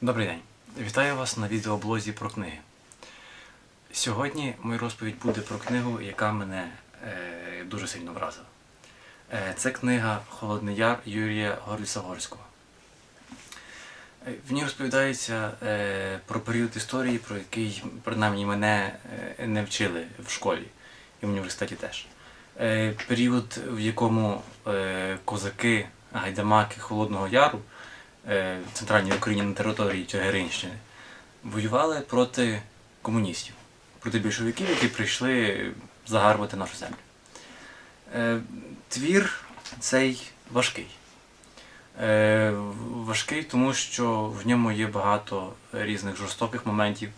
Добрий день. Вітаю вас на відеоблозі про книги. Сьогодні моя розповідь буде про книгу, яка мене е, дуже сильно вразила. Е, це книга Холодний Яр Юрія Горліса-Горського. Е, В ній розповідається е, про період історії, про який принаймні мене е, не вчили в школі і в університеті теж. Е, період, в якому е, козаки, гайдамаки Холодного Яру в центральній Україні на території Чигиринщини воювали проти комуністів, проти більшовиків, які прийшли загарбати нашу землю. Е, Твір цей важкий. Е, Важкий, тому що в ньому є багато різних жорстоких моментів,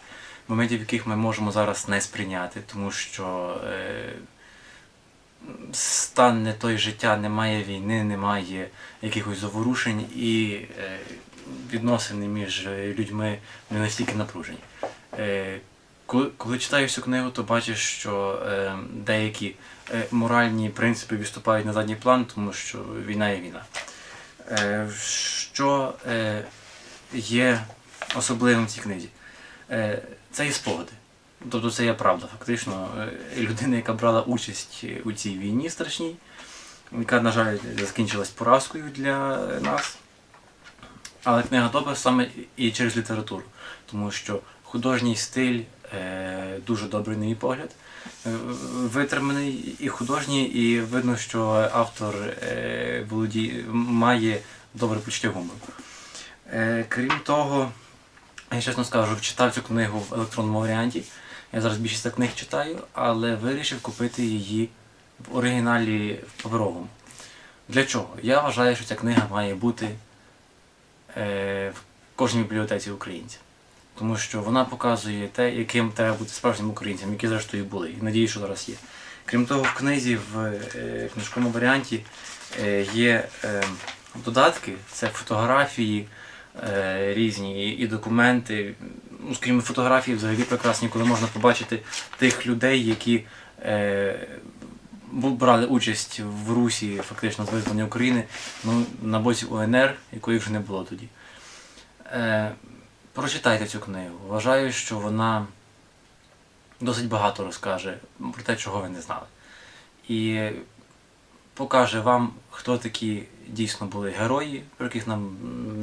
моментів, яких ми можемо зараз не сприйняти, тому що е, стан не той життя, немає війни, немає якихось заворушень і е, відносини між людьми не настільки напружені. Е, коли, коли читаєш цю книгу, то бачиш, що е, деякі е, моральні принципи відступають на задній план, тому що війна є війна. Е, що е, є особливим в цій книзі? Е, це є спогади. Тобто це є правда. Фактично, е, людина, яка брала участь у цій війні страшній, яка, на жаль, закінчилась поразкою для нас. Але книга добра саме і через літературу, тому що художній стиль е, дуже добрий, на мій погляд, е, витриманий і художній, і видно, що автор е, володіє, має добре почуття гумору. Е, крім того, я чесно скажу, читав цю книгу в електронному варіанті. Я зараз більшість книг читаю, але вирішив купити її в оригіналі в паперовому. Для чого? Я вважаю, що ця книга має бути е, в кожній бібліотеці українця. Тому що вона показує те, яким треба бути справжнім українцем, які зрештою були. І надію, що зараз є. Крім того, в книзі в е, книжковому варіанті е, є е, додатки, це фотографії різні і, і документи. Ну, скажімо, фотографії взагалі прекрасні, коли можна побачити тих людей, які е, брали участь в Русі, фактично з визволення України, ну, на боці УНР, якої вже не було тоді. Е, прочитайте цю книгу. Вважаю, що вона досить багато розкаже про те, чого ви не знали. І покаже вам, хто такі дійсно були герої, про яких нам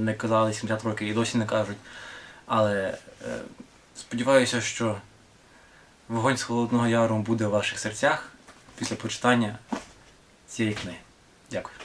не казали 70 років і досі не кажуть. Але е, сподіваюся, що вогонь з Холодного Яру буде в ваших серцях після прочитання цієї книги. Дякую.